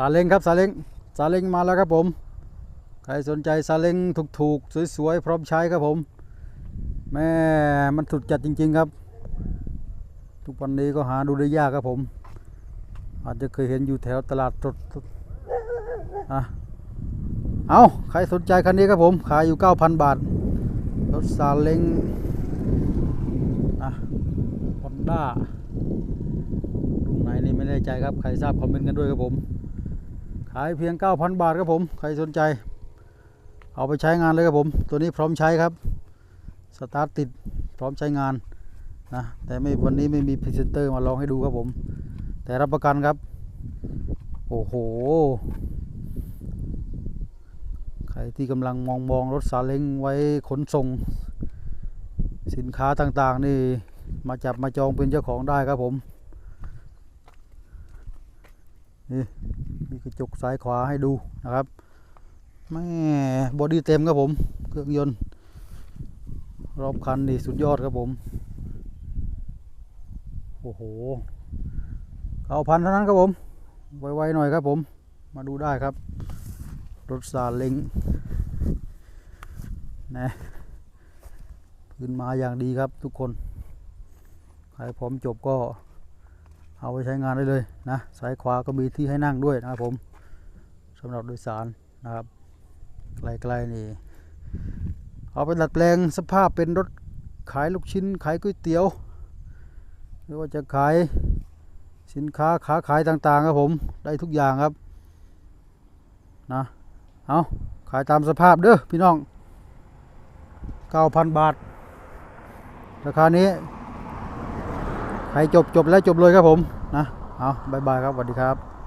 ซาเล้งครับซาเล้งซาเล้งมาแล้วครับผม ใครสนใจซาเล้งถูกๆ สวยๆ พร้อมใช้ครับผม แม่มันสุดจัดจริง ๆครับ ทุกวันนี้ก็หาดูได้ยากครับผม อาจจะเคยเห็นอยู่แถวตลาดสดอะเอาใครสนใจคันนี้ครับผม ขายอยู่ 9,000 บาท รถซาเล้งอะฮอนด้ารุ่นไหนนี่ไม่แน่ใจครับ ใครทราบคอมเมนต์กันด้วยครับผมายเพียง 9,000 บาทครับผม ใครสนใจ เอาไปใช้งานเลยครับผม ตัวนี้พร้อมใช้ครับ สตาร์ทติดพร้อมใช้งานนะแต่ไม่วันนี้ไม่มีพรีเซนเตอร์มาลองให้ดูครับผม แต่รับประกันครับ โอ้โห ใครที่กำลังมองมองรถซาเล้งไว้ขนส่ง สินค้าต่างๆ นี่มาจับมาจองเป็นเจ้าของได้ครับผม นี่มีกระจกซ้ายขวาให้ดูนะครับแม่บอดี้เต็มครับผมเครื่องยนต์รอบคันนี่สุดยอดครับผมโอ้โหเก้าพันเท่านั้นครับผม ไวๆหน่อยครับผม มาดูได้ครับ รถซาเล้งนะพื้นมาอย่างดีครับทุกคน ใครพร้อมจบก็ เอาไปใช้งานได้เลยนะซ้ายขวาก็มีที่ให้นั่งด้วยนะครับผมสำหรับโดยสารนะครับไกลๆนี่เอาไปดัดแปลงสภาพเป็นรถขายลูกชิ้นขายก๋วยเตี๋ยว หรือว่าจะขายสินค้าค้าขายต่างๆครับผมได้ทุกอย่างครับนะเอาขายตามสภาพเด้อพี่น้อง 9,000 บาท ราคานี้ ใครจบจบแล้วจบเลยครับผมนะเอาบายบายครับสวัสดีครับ